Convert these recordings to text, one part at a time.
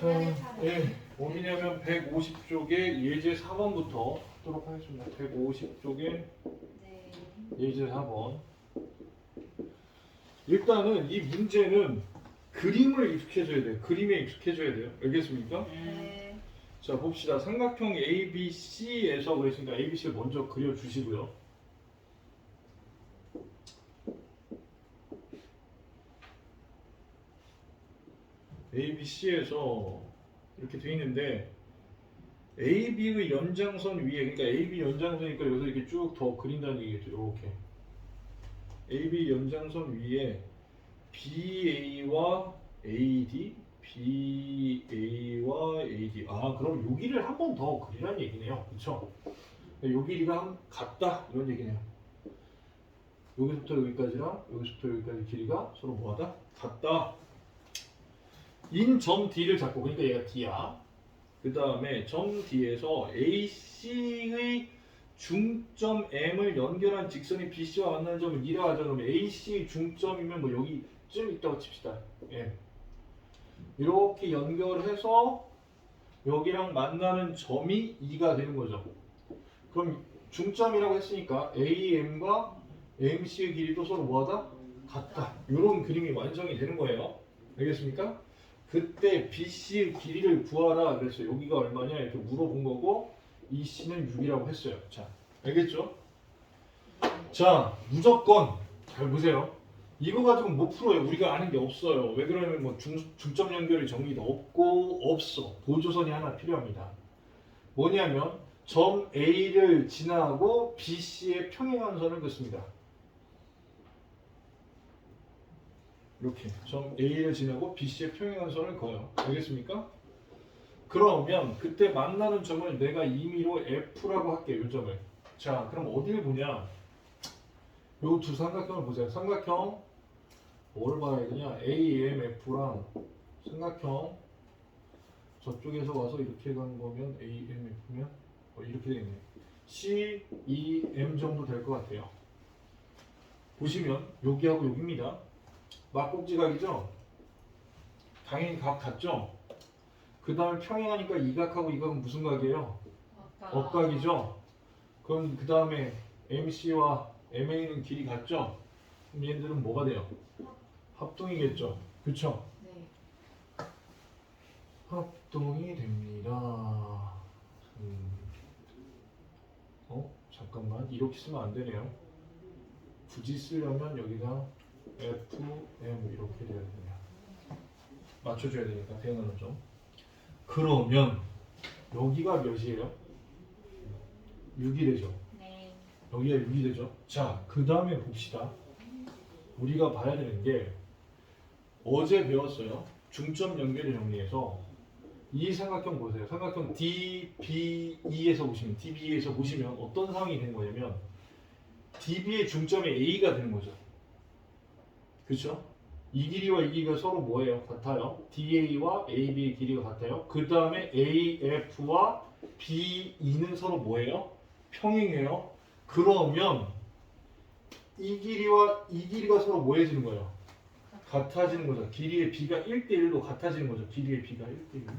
자, 예, 어디냐면 150쪽에 예제 4번부터 하도록 하겠습니다. 150쪽에 네. 예제 4번. 일단은 이 문제는 그림을 익숙해져야 돼요. 그림에 익숙해져야 돼요. 알겠습니까? 네. 자, 봅시다. 삼각형 ABC에서 그랬으니까 ABC를 먼저 그려주시고요. ABC에서 이렇게 돼 있는데 AB의 연장선 위에 그러니까 AB 연장선이니까 여기서 이렇게 쭉 더 그린다는 얘기겠죠. 이렇게 AB 연장선 위에 BA와 AD, BA와 AD. 아 그럼 여기를 한번 더 그리라는 얘기네요. 그렇죠? 요 길이가 한- 같다 이런 얘기네요. 여기서부터 여기까지랑 여기서부터 여기까지 길이가 서로 뭐하다? 같다. 인점 D를 잡고 그러니까 얘가 D야. 그 다음에 점 D에서 AC의 중점 M을 연결한 직선이 BC와 만나는 점을 이라 하자 그러면 AC의 중점이면 뭐 여기쯤 있다고 칩시다. M. 이렇게 연결해서 여기랑 만나는 점이 2가 되는 거죠. 그럼 중점이라고 했으니까 AM과 MC의 길이도 서로 뭐하다? 같다. 이런 그림이 완성이 되는 거예요. 알겠습니까? 그때 BC의 길이를 구하라 그래서 여기가 얼마냐 이렇게 물어본 거고 이 C는 6이라고 했어요. 자, 알겠죠? 자, 무조건 잘 보세요. 이거 가지고 못 풀어요. 우리가 아는 게 없어요. 왜 그러냐면 뭐 중, 중점 연결이 정리도 없고 없어. 보조선이 하나 필요합니다. 뭐냐면 점 A를 지나고 BC의 평행한 선을 긋습니다. 이렇게 점 A를 지나고 BC의 평행한 선을 그어요. 알겠습니까? 그러면 그때 만나는 점을 내가 임의로 F라고 할게요. 이 점을. 자, 그럼 어디를 보냐? 요 두 삼각형을 보세요. 삼각형 뭘 봐야 되냐? AMF랑 삼각형 저쪽에서 와서 이렇게 가는 거면 AMF면 어, 이렇게 되겠네. C, E, M 정도 될 것 같아요. 보시면 여기하고 여기입니다. 막꼭지각이죠? 당연히 각 같죠? 그 다음에 평행하니까 이 각하고 이 각은 무슨 각이에요? 억각이죠? 그럼 그 다음에 MC와 MA는 길이 같죠? 그럼 얘들은 뭐가 돼요? 합동이겠죠? 그쵸? 네. 합동이 됩니다. 음. 어? 잠깐만 이렇게 쓰면 안 되네요. 굳이 쓰려면 여기다 F, M 이렇게 돼야 되네요. 맞춰줘야 되니까 대응하는 점. 그러면 여기가 몇이에요? 6이 되죠. 네. 여기가 6이 되죠. 자, 그 다음에 봅시다. 우리가 봐야 되는 게 어제 배웠어요. 중점 연결을 정리해서 이 삼각형 보세요. 삼각형 DBE에서 보시면 DBE에서 보시면 어떤 상황이 되는 거냐면 DB의 중점이 A가 되는 거죠. 그렇죠? 이 길이와 이 길이가 서로 뭐예요? 같아요. DA와 AB의 길이가 같아요. 그 다음에 AF와 BE는 서로 뭐예요? 평행해요. 그러면 이 길이와 이 길이가 서로 뭐해지는 거예요? 같아지는 거죠. 길이의 b가 1대1로 같아지는 거죠. 길이의 b가 1대1.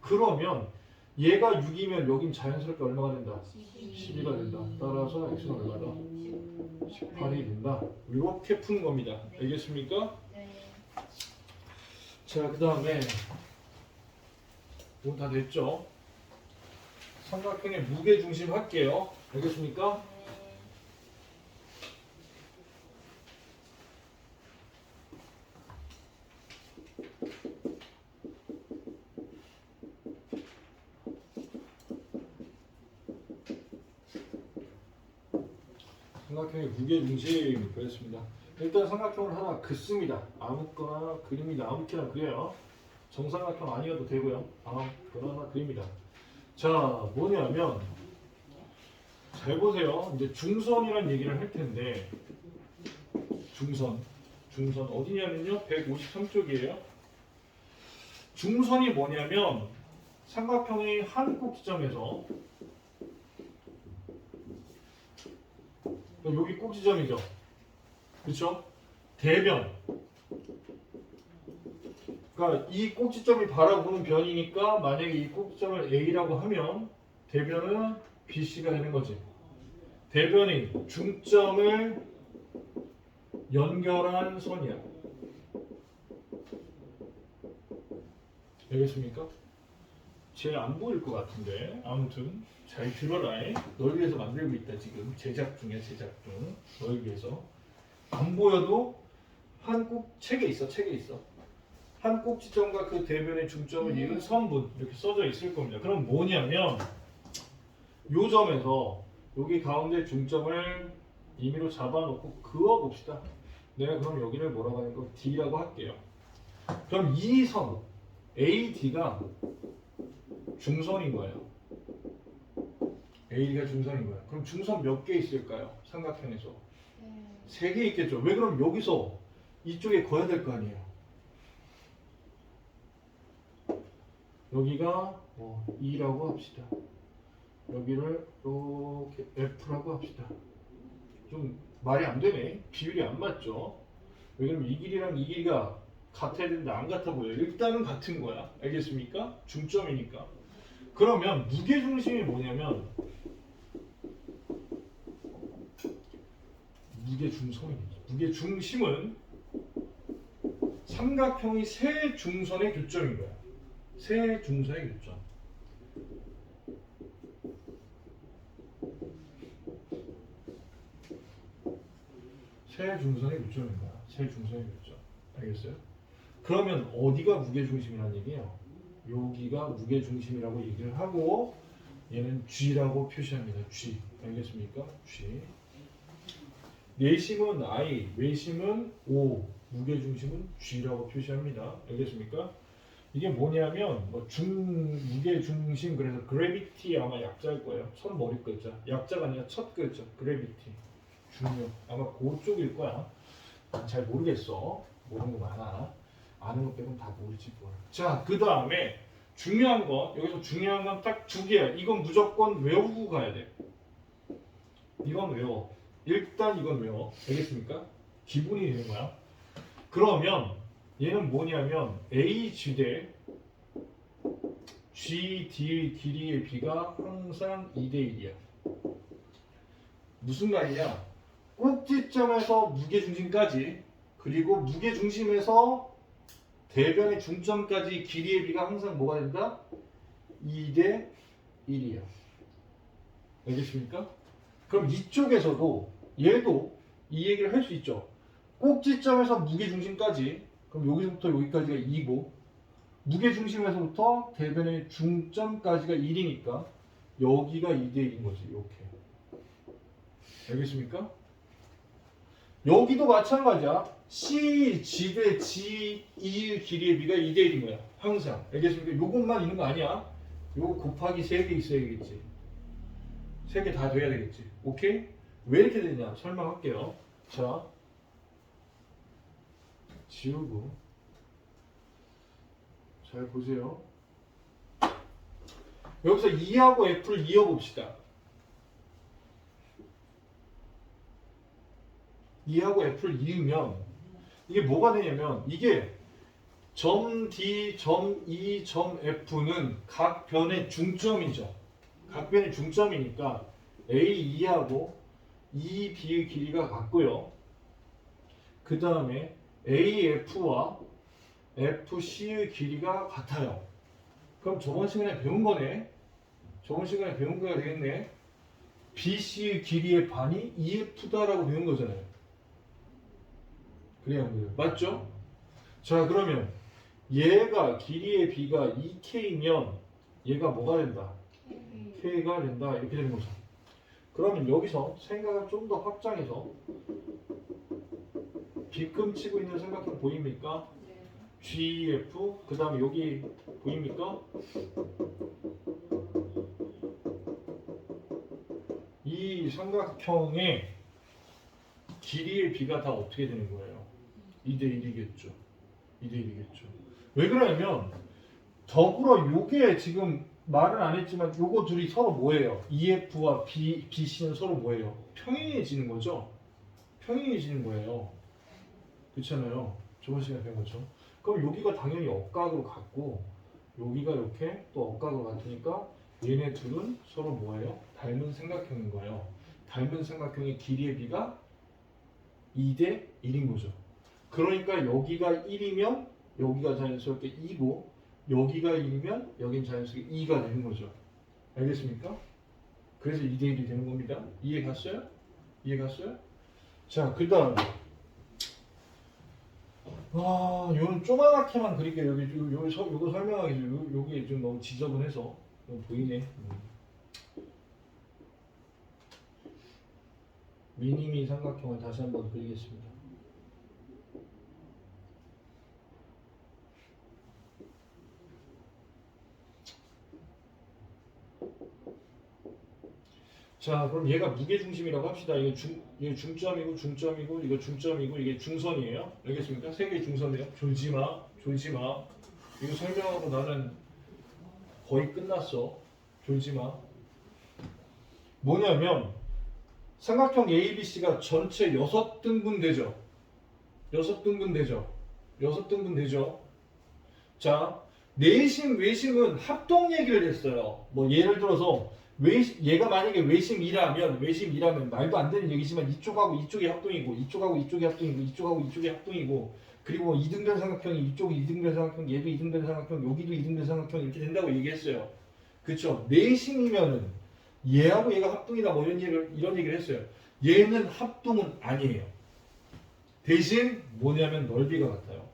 그러면 얘가 6이면 여긴 자연스럽게 얼마가 된다? 12가 된다. 따라서 x는 얼마다? 18이 된다. 이렇게 푸는 겁니다. 알겠습니까? 네. 자, 그 다음에 이거 다 됐죠? 삼각형의 무게 중심 할게요. 알겠습니까? 무게 중심 그랬습니다. 일단 삼각형을 하나 긋습니다. 아무거나 그립니다. 아무렇게나 그려요. 정삼각형 아니어도 되고요. 아무거나 하나 그립니다. 자, 뭐냐면 잘 보세요. 이제 중선이란 얘기를 할 텐데 중선, 중선 어디냐면요. 153쪽이에요. 중선이 뭐냐면 삼각형의 한 꼭지점에서 그럼 여기 꼭지점이죠. 그렇죠? 대변. 그러니까 이 꼭지점이 바라보는 변이니까 만약에 이 꼭지점을 A라고 하면 대변은 BC가 되는 거지. 대변이 중점을 연결한 선이야. 알겠습니까? 제안 보일 것 같은데 아무튼 잘 들어라. 널 위해서 만들고 있다 지금 제작 중이야 제작 중. 널 위해서 안 보여도 한 꼭 책에 있어 책에 있어. 한 꼭지점과 그 대변의 중점을 이은 선분 이렇게 써져 있을 겁니다. 그럼 뭐냐면 요 점에서 여기 가운데 중점을 임의로 잡아놓고 그어 봅시다. 내가 그럼 여기를 뭐라고 하는 거 D라고 할게요. 그럼 이 선 AD가 중선인 거예요. AD가 중선인 거예요. 그럼 중선 몇 개 있을까요? 삼각형에서 네. 세개 있겠죠. 왜 그럼 여기서 이쪽에 거야 될 거 아니에요. 여기가 뭐 2라고 합시다. 여기를 이렇게 F라고 합시다. 좀 말이 안 되네. 비율이 안 맞죠. 왜 그러면 이 길이랑 이 길이가 같아야 되는데 안 같아 보여요. 일단은 같은 거야. 알겠습니까? 중점이니까. 그러면 무게 중심이 뭐냐면 무게 중선이겠죠. 무게 중심은 삼각형이 세 중선의 교점인 거야. 세 중선의 교점. 세 중선의 교점인 거야. 세 중선의 교점. 알겠어요? 그러면 어디가 무게 중심이라는 얘기예요? 여기가 무게 중심이라고 얘기를 하고 얘는 G라고 표시합니다. G. 알겠습니까? G. 내심은 I, 외심은 O, 무게 중심은 G라고 표시합니다. 알겠습니까? 이게 뭐냐면 뭐 중 무게 중심 그래서 그래비티 아마 약자일 거예요. 첫 머리 글자. 약자가 아니라 첫 글자. 그래비티. 중요. 아마 그쪽일 거야. 난잘 모르겠어. 모르는 거 많아. 아는 것 빼고는 다 모르지 뭘. 자, 그 다음에 중요한 거 여기서 중요한 건 딱 두 개야. 이건 무조건 외우고 가야 돼. 이건 외워. 일단 이건 외워. 알겠습니까? 기본이 되는 거야. 그러면 얘는 뭐냐면 AG 대 GD 길이의 비가 항상 2대 1이야. 무슨 말이냐? 꼭지점에서 무게중심까지 그리고 무게중심에서 대변의 중점까지 길이의 비가 항상 뭐가 된다? 2대 1이야. 알겠습니까? 그럼 이쪽에서도 얘도 이 얘기를 할 수 있죠. 꼭지점에서 무게중심까지 그럼 여기서부터 여기까지가 2고 무게중심에서부터 대변의 중점까지가 1이니까 여기가 2대 1인 거지 이렇게 알겠습니까? 여기도 마찬가지야 C, G 대 G, E 길이의 비가 2대 1인 거야 항상 알겠습니까? 요것만 있는 거 아니야 요거 곱하기 3개 있어야겠지 3개 다 돼야 되겠지 오케이? 왜 이렇게 되냐 설명할게요 자 지우고 잘 보세요. 여기서 2하고 F를 이어봅시다. 2하고 F를 이으면 이게 뭐가 되냐면 이게 점 D, 점 E, 점 F는 각 변의 중점이죠. 각 변의 중점이니까 A, 2하고 E, B의 길이가 같고요. 그 다음에 AF와 FC의 길이가 같아요. 그럼 저번 시간에 배운 거네. 저번 시간에 배운 거가 되겠네. BC의 길이의 반이 EF다라고 배운 거잖아요. 그래요, 그래요. 맞죠? 자, 그러면 얘가 길이의 B가 2K면 얘가 뭐가 된다? K가 된다. 이렇게 되는 거죠. 그러면 여기서 생각을 좀 더 확장해서 비금 치고 있는 삼각형 보입니까? 네. GF 그 다음에 여기 보입니까? 이 삼각형의 길이의 비가 다 어떻게 되는 거예요? 2대 1이겠죠. 2대 1이겠죠. 왜 그러냐면 더불어 요게 지금 말은 안 했지만 요거 둘이 서로 뭐예요? EF와 B, BC는 서로 뭐예요? 평행해지는 거죠. 평행해지는 거예요. 그렇잖아요. 저번 시간에 배운 거죠. 그럼 여기가 당연히 억각으로 같고 여기가 이렇게 또 억각으로 같으니까 얘네 둘은 서로 뭐예요? 닮은 삼각형인 거예요. 닮은 삼각형의 길이의 비가 2대 1인 거죠. 그러니까 여기가 1이면 여기가 자연스럽게 2고 여기가 1이면 여긴 자연스럽게 2가 되는 거죠. 알겠습니까? 그래서 2대 1이 되는 겁니다. 이해 갔어요? 이해 갔어요? 자, 그 다음. 아, 요는 조그맣게만 그릴게요. 여기, 요, 요, 서, 요거 설명하기 전 요, 요게 좀 너무 지저분해서. 좀 보이네. 음. 미니미 삼각형을 다시 한번 그리겠습니다. 자, 그럼 얘가 무게중심이라고 합시다. 이거 중, 이거 중점이고 중점이고 이거 중점이고 이게 중선이에요. 알겠습니까? 세 개의 중선이에요. 졸지 마, 졸지 마. 이거 설명하고 나는 거의 끝났어. 졸지 마. 뭐냐면 삼각형 ABC가 전체 여섯 등분 되죠. 여섯 등분 되죠. 여섯 등분 되죠. 자, 내심 외심은 합동 얘기를 했어요. 뭐 예를 들어서 외 얘가 만약에 외심 2라면 외심 2라면 말도 안 되는 얘기지만 이쪽하고 이쪽이 합동이고 이쪽하고 이쪽이 합동이고 이쪽하고 이쪽이 합동이고 그리고 뭐 이등변 삼각형이 이쪽이 이등변 삼각형 얘도 이등변 삼각형 여기도 이등변 삼각형 이렇게 된다고 얘기했어요. 그쵸? 내심이면은 얘하고 얘가 합동이다 뭐 이런 얘기를 이런 얘기를 했어요. 얘는 합동은 아니에요. 대신 뭐냐면 넓이가 같아요.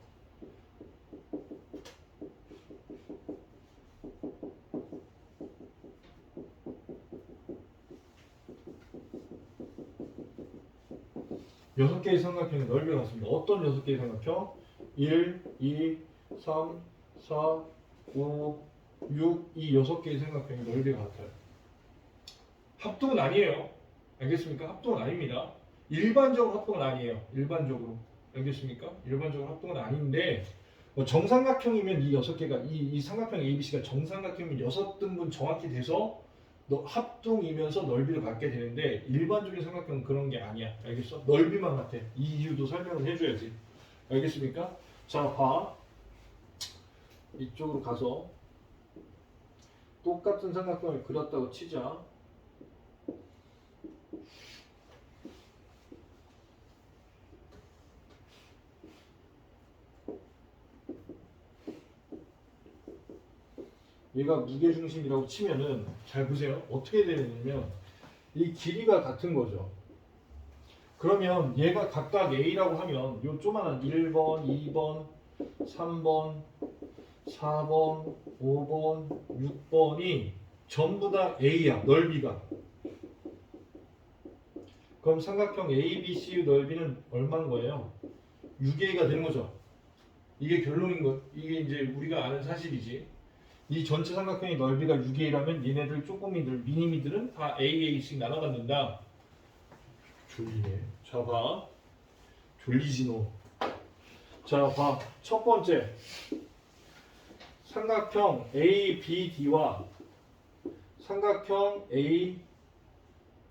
여섯 개의 삼각형의 넓이가 같습니다. 어떤 여섯 개의 삼각형? 1, 2, 3, 4, 5, 6, 이 여섯 개의 삼각형의 넓이가 같아요. 합동은 아니에요. 알겠습니까? 합동은 아닙니다. 일반적으로 합동은 아니에요. 일반적으로. 알겠습니까? 일반적으로 합동은 아닌데 뭐 정삼각형이면 이 여섯 개가 이, 이 삼각형 ABC가 정삼각형이면 여섯 등분 정확히 돼서 너 합동이면서 넓이를 갖게 되는데 일반적인 삼각형은 그런 게 아니야. 알겠어? 넓이만 같아. 이 이유도 설명을 해줘야지. 알겠습니까? 자, 봐. 이쪽으로 가서 똑같은 삼각형을 그렸다고 치자. 얘가 무게중심이라고 치면은 잘 보세요. 어떻게 되냐면 이 길이가 같은 거죠. 그러면 얘가 각각 A라고 하면 요 조만한 1번, 2번, 3번, 4번, 5번, 6번이 전부 다 A야. 넓이가. 그럼 삼각형 ABC 넓이는 얼마인 거예요? 6A가 되는 거죠. 이게 결론인 거. 이게 이제 우리가 아는 사실이지. 이 전체 삼각형의 넓이가 6A라면 얘네들 쪼꼬미들 미니미들은 다 AA씩 나눠갖는다. 졸리네. 자 봐. 졸리지 너. 자 봐. 첫 번째. 삼각형 ABD와 삼각형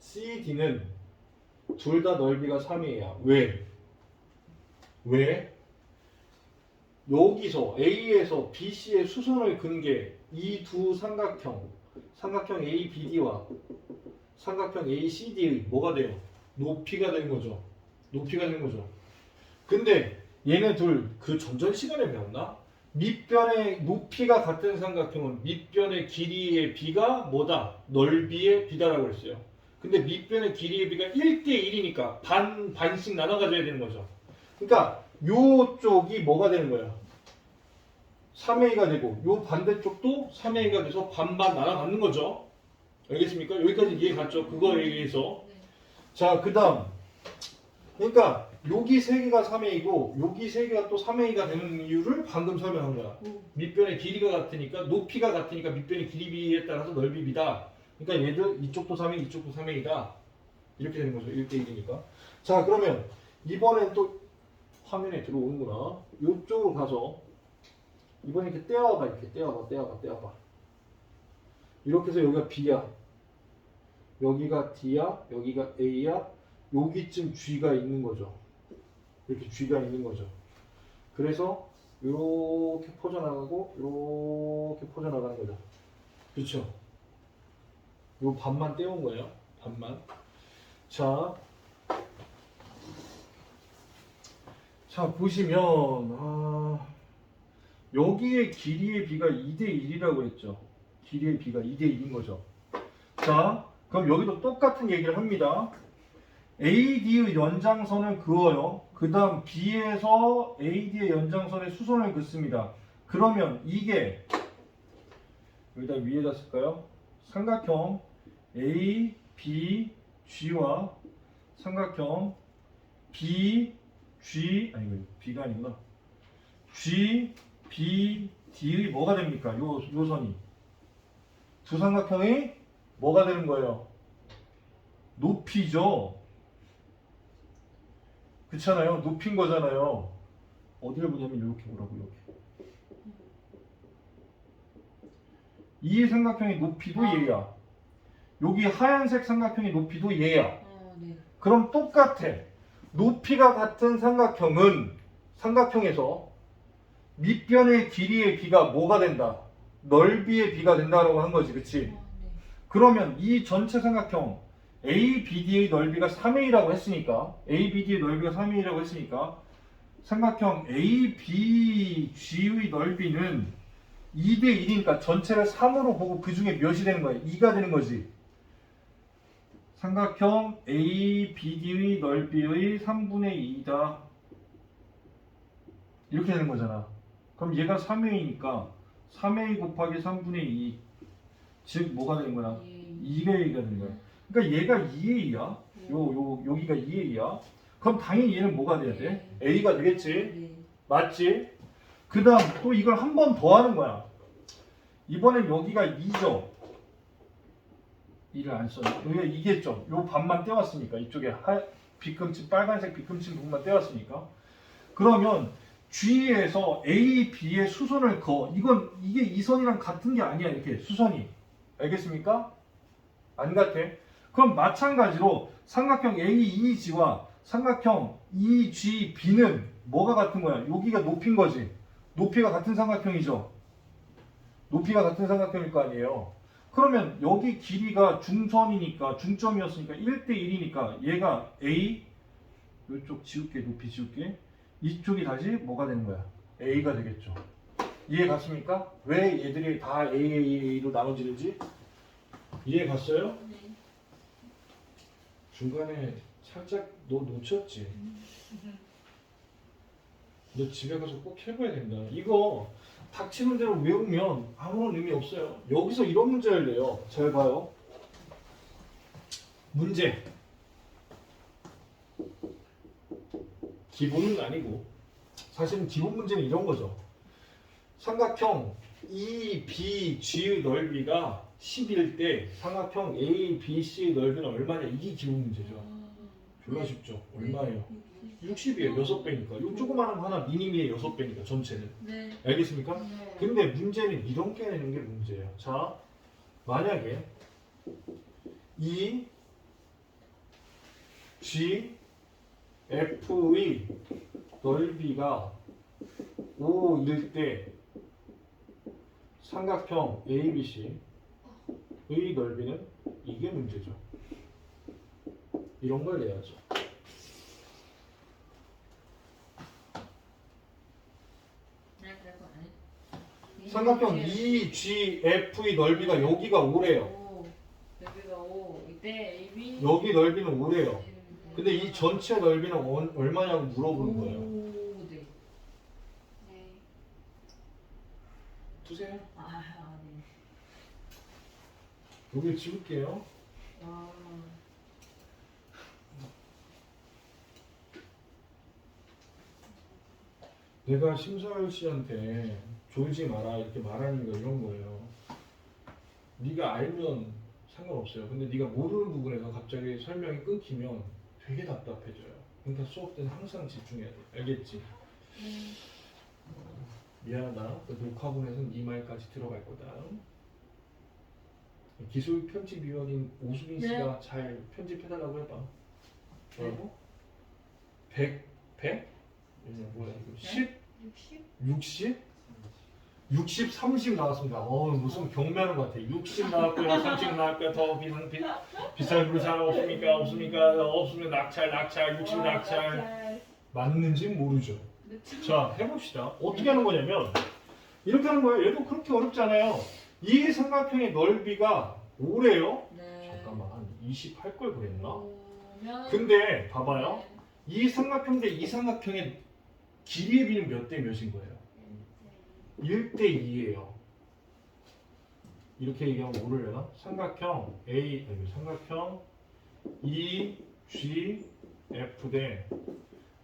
ACD는 둘 다 넓이가 3이에요. 왜? 왜? 여기서 A에서 BC의 수선을 긋는 게이 두 삼각형, 삼각형 ABD와 삼각형 ACD의 뭐가 돼요? 높이가 되는 거죠. 높이가 되는 거죠. 근데 얘네 둘 그 전전 시간에 배웠나? 밑변의 높이가 같은 삼각형은 밑변의 길이의 비가 뭐다? 넓이의 비다라고 그랬어요. 근데 밑변의 길이의 비가 1대 1이니까 반 반씩 나눠 가져야 되는 거죠. 그러니까 요쪽이 뭐가 되는 거예요? 3A가 되고 요 반대쪽도 3A가 돼서 반반 나눠갖는 거죠. 알겠습니까? 여기까지 이해 갔죠? 그거에 의해서. 자, 그 다음. 그러니까 여기 세 개가 3A고 여기 세 개가 또 3A가 되는 이유를 방금 설명한 거야. 밑변의 길이가 같으니까 높이가 같으니까 밑변의 길이 비에 따라서 넓이 비다. 그러니까 얘들 이쪽도 3A, 이쪽도 3A다. 이렇게 되는 거죠. 1대 1이니까. 자, 그러면 이번엔 또 화면에 들어오는구나. 이쪽으로 가서 이번에 이렇게 떼어봐 이렇게 떼어봐 떼어봐 떼어봐 이렇게 해서 여기가 B야 여기가 D야 여기가 A야 여기쯤 G가 있는 거죠 이렇게 G가 있는 거죠 그래서 이렇게 퍼져나가고 이렇게 퍼져나가는 거죠. 그렇죠? 요 반만 떼온 거예요. 반만. 자, 자 보시면 아, 여기에 길이의 비가 2대 1이라고 했죠. 길이의 비가 2대 1인 거죠. 자, 그럼 여기도 똑같은 얘기를 합니다. AD의 연장선을 그어요. 그 다음 B에서 AD의 연장선에 수선을 긋습니다. 그러면 이게 여기다 위에다 쓸까요? 삼각형 A, B, G와 삼각형 B, G 아니 이거 B가 아니구나. G, B, D의 뭐가 됩니까? 요, 요 선이 두 삼각형이 뭐가 되는 거예요? 높이죠. 그렇잖아요. 높인 거잖아요. 어디를 보냐면 이렇게 보라고 이렇게. 이 삼각형의 높이도 아. 얘야. 여기 하얀색 삼각형의 높이도 얘야. 어, 네. 그럼 똑같아. 높이가 같은 삼각형은 삼각형에서 밑변의 길이의 비가 뭐가 된다? 넓이의 비가 된다라고 한 거지, 그치? 어, 네. 그러면 이 전체 삼각형 ABD의 넓이가 3A라고 했으니까 ABD의 넓이가 3A라고 했으니까 삼각형 ABG의 넓이는 2대 1이니까 전체를 3으로 보고 그 중에 몇이 되는 거야? 2가 되는 거지. 삼각형 ABD의 넓이의 3분의 2다. 이렇게 되는 거잖아. 그럼 얘가 3A니까 3A 곱하기 3분의 2. 즉 뭐가 되는 거야? 예. 2가 A가 되는 거야. 그러니까 얘가 2A야. 요, 요, 여기가 2A야. 그럼 당연히 얘는 뭐가 돼야 돼? A가 되겠지? 네. 맞지? 그 다음 또 이걸 한 번 더 하는 거야. 이번엔 여기가 2죠. 2를 안 썼네. 여기가 2겠죠. 요 반만 떼왔으니까. 이쪽에 하, 비금치, 빨간색 비금치 부분만 떼왔으니까. 그러면 G에서 A, B의 수선을 거. 이건, 이게 이 선이랑 같은 게 아니야. 이렇게 수선이. 알겠습니까? 안 같아. 그럼 마찬가지로 삼각형 AEG와 삼각형 EGB는 뭐가 같은 거야? 여기가 높인 거지. 높이가 같은 삼각형이죠. 높이가 같은 삼각형일 거 아니에요. 그러면 여기 길이가 중선이니까 중점이었으니까 1대 1이니까 얘가 A 이쪽 지울게 높이 지울게 이쪽이 다시 뭐가 되는 거야? A가 되겠죠. 이해 갔습니까? 왜 얘들이 다 AAA로 나눠지는지 이해 갔어요? 네. 중간에 살짝 너 놓쳤지. 너 집에 가서 꼭 해봐야 된다. 이거 닥치는 대로 외우면 아무런 의미 없어요. 여기서 이런 문제를 내요. 잘 봐요. 문제. 기본은 아니고 사실은 기본 문제는 이런 거죠. 삼각형 E, B, G의 넓이가 10일 때 삼각형 A, B, C의 넓이는 얼마냐 이게 기본 문제죠. 아, 졸라 쉽죠. 얼마예요? 네. 60이에요. 6배니까. 요 조그마한 거 하나 미니미의 6배니까 전체는. 네. 알겠습니까? 네. 근데 문제는 이런 게 내는 게 문제예요. 자, 만약에 이 G F의 넓이가 5일 때 삼각형 ABC의 넓이는 이게 문제죠. 이런 걸 내야죠. 네, 그래도 안 해. 삼각형 EGF의 넓이가 여기가 5래요. 오, 여기가 5. 이때 AB. 여기 넓이는 5래요. 근데 이 전체 넓이는 얼- 얼마냐고 물어보는 거예요. 오, 네. 네. 두세요. 아, 아, 네. 여기 지울게요. 와. 내가 심서열 씨한테 졸지 마라 이렇게 말하는 거 이런 거예요. 네가 알면 상관없어요. 근데 네가 모르는 부분에서 갑자기 설명이 끊기면 되게 답답해져요. 그러니까 수업 때는 항상 집중해야 돼. 알겠지? 네. 미안하다. 그 녹화본에서는 이 말까지 들어갈 거다. 기술 편집위원인 오수빈 네. 씨가 잘 편집해달라고 해봐. 뭐라고? 100, 100? 이게 뭐야? 이거 10, 60? 60? 60, 30 나왔습니다. 어, 무슨 경매하는 것 같아. 60 나왔고요, 30 나왔고요. 더 비싼, 비, 비싼 부를 사람 없습니까? 없습니까? 없으면 낙찰, 낙찰, 60 낙찰. 맞는지 모르죠. 자, 해봅시다. 어떻게 하는 거냐면, 이렇게 하는 거예요. 얘도 그렇게 어렵지 않아요. 이 삼각형의 넓이가 5래요. 네. 잠깐만, 20할걸 그랬나? 오면 근데, 봐봐요. 이 삼각형 대 이 삼각형의 길이의 비는 몇 대 몇인 거예요? 1대 2예요. 이렇게 얘기하면 뭐를 내나? 삼각형 A, 아니 삼각형 E, G, F 대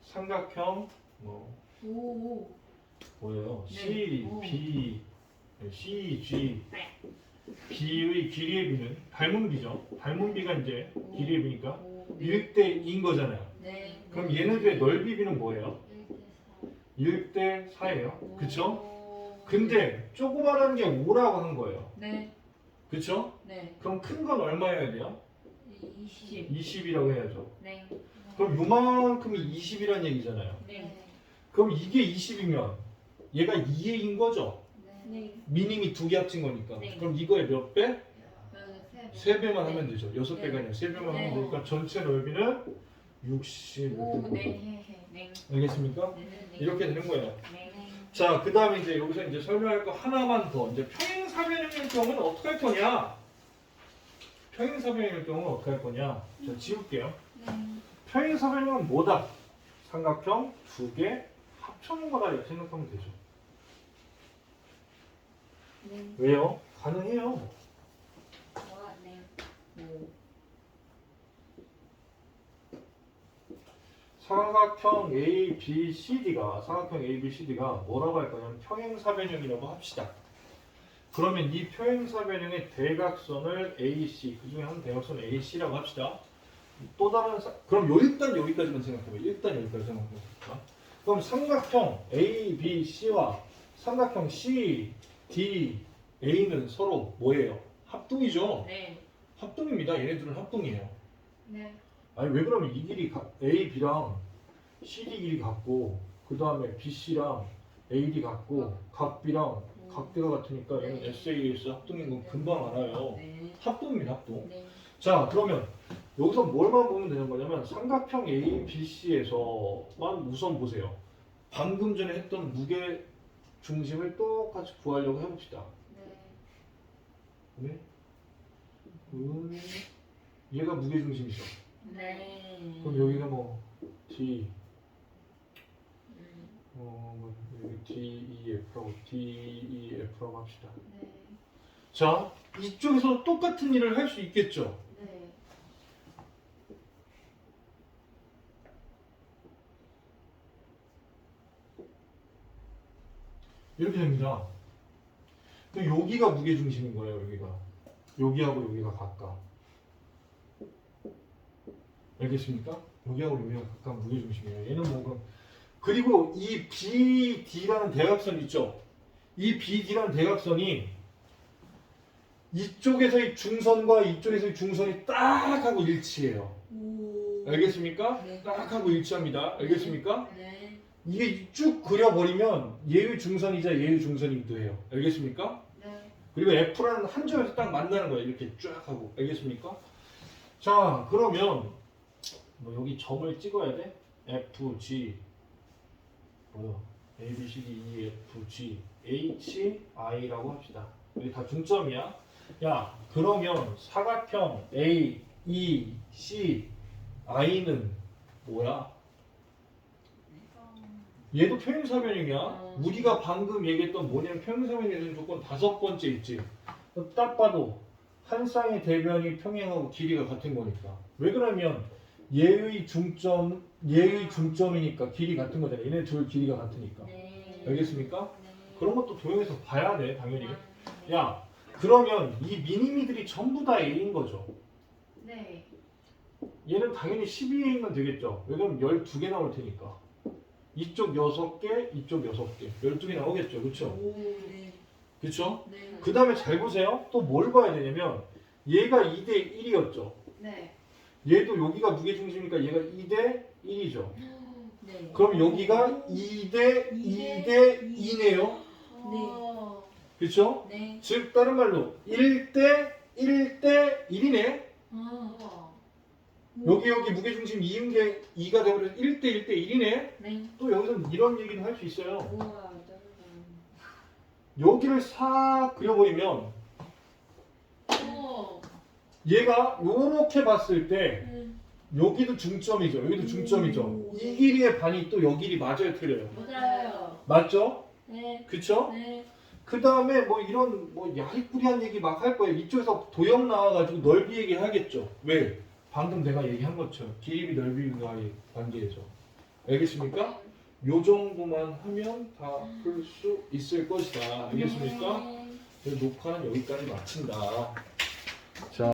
삼각형 뭐 오, 오. 뭐예요? 네. C, 오. B, C, G, B의 길이의 비는 닮은 비죠. 닮은 비가 이제 길이의 비니까 오, 네. 1대 2인 거잖아요. 네. 그럼 얘네들의 넓이 비는 뭐예요? 1대 4예요. 오. 그쵸? 근데 조그마한 게 5라고 한 거예요. 네. 그쵸? 네. 그럼 큰 건 얼마여야 돼요? 20. 20이라고 해야죠. 네. 그럼 요만큼이 20이란 얘기잖아요. 네. 그럼 이게 20이면 얘가 2A인 거죠? 네. 미님이 두 개 합친 거니까. 네. 그럼 이거의 몇 배? 세 3배만 하면 되죠. 6배가 아니라 3배만 네. 하면 되니까 전체 넓이는 60. 오, 네. 네. 알겠습니까? 네. 네. 이렇게 되는 거예요. 네. 자, 그 다음에 이제 여기서 이제 설명할 거 하나만 더. 이제 평행사변형일 경우는 어떻게 할 거냐? 평행사변형일 경우는 어떻게 할 거냐? 자, 지울게요. 네. 평행사변형은 뭐다? 삼각형 두 개 합쳐놓은 거다 이렇게 생각하면 되죠. 네. 왜요? 가능해요. 와, 네. 오. 삼각형 A, B, C, D가 삼각형 A, B, C, D가 뭐라고 할 거냐면 평행사변형이라고 합시다. 그러면 이 평행사변형의 대각선을 AC 그 중에 한 대각선 AC라고 합시다. 또 다른 사- 그럼 요 일단 여기까지만 생각해봐. 일단 여기까지 생각해볼까? 그럼 삼각형 A, B, C와 삼각형 C, D, A는 서로 뭐예요? 합동이죠. 네. 합동입니다. 얘네들은 합동이에요. 네. 아니 왜 그러면 이 길이 가- A, B랑 CD 길이 같고 그 다음에 BC랑 AD 같고 각 B랑 각대가 같으니까 얘는 네. SAS 합동인 건 금방 알아요. 네. 합동입니다, 합동. 네. 자, 그러면 여기서 뭘만 보면 되는 거냐면 삼각형 A, BC에서만 우선 보세요. 방금 전에 했던 무게 중심을 똑같이 구하려고 해봅시다. 네. 네? 음, 얘가 무게 중심이죠. 네. 그럼 여기가 뭐 D, 음. 어, 뭐 여기 D, E, F라고 D, E, F라고 합시다. 네. 자, 이쪽에서 똑같은 일을 할 수 있겠죠. 네. 이렇게 됩니다. 여기가 무게 중심인 거예요. 여기가 여기하고 여기가 가까. 알겠습니까? 여기하고 여기가 가까운 무게 중심이에요. 얘는 뭐가 그리고 이 BD라는 대각선 있죠. 이 BD라는 대각선이 이쪽에서의 중선과 이쪽에서의 중선이 딱 하고 일치해요. 오. 알겠습니까? 네. 딱 하고 일치합니다. 알겠습니까? 네. 이게 쭉 그려버리면 얘의 중선이자 얘의 중선이기도 해요. 알겠습니까? 네. 그리고 F라는 한 점에서 딱 만나는 거예요. 이렇게 쫙 하고. 알겠습니까? 자, 그러면 뭐 여기 점을 찍어야 돼? F, G 뭐야? A, B, C, D, E, F, G, H, I라고 합시다. 여기 다 중점이야. 야, 그러면 사각형 A, E, C, I는 뭐야? 얘도 평행사변형이야. 어. 우리가 방금 얘기했던 뭐냐면 평행사변형에는 조건 다섯 번째 있지. 딱 봐도 한 쌍의 대변이 평행하고 길이가 같은 거니까. 왜 그러면 얘의 중점, 얘의 중점이니까 길이 같은 거잖아. 얘네 둘 길이가 같으니까. 네. 알겠습니까? 네. 그런 것도 도형에서 봐야 돼, 당연히. 네. 야, 그러면 이 미니미들이 전부 다 A인 거죠. 네. 얘는 당연히 12A면 되겠죠. 왜냐면 12개 나올 테니까. 이쪽 6개, 이쪽 6개. 12개 나오겠죠. 그쵸? 오. 네. 그쵸? 네. 그 다음에 잘 보세요. 또 뭘 봐야 되냐면 얘가 2대 1이었죠. 네. 얘도 여기가 무게중심이니까 얘가 2대 1이죠. 네. 그럼 여기가 2대 2대 2네요. 어. 그렇죠? 네. 즉 다른 말로 1대 1대 1이네. 어. 여기 여기 무게중심 2인 게 2가 되버려서 1대 1대 1이네. 네. 또 여기서 이런 얘기는 할수 있어요. 우와. 여기를 싹 그려버리면 오. 얘가 요렇게 봤을 때 음. 여기도 중점이죠. 여기도 중점이죠. 이 길이의 반이 또 여 길이 맞아요, 틀려요. 맞아요. 맞죠? 네. 그쵸? 네. 그 다음에 뭐 이런 뭐 야리꾸리한 얘기 막 할 거예요. 이쪽에서 도형 나와가지고 넓이 얘기 하겠죠. 왜? 방금 내가 얘기한 것처럼 길이 넓이와의 관계죠. 알겠습니까? 요 정도만 하면 다 풀 수 있을 것이다. 알겠습니까? 네. 녹화는 여기까지 마친다. 자.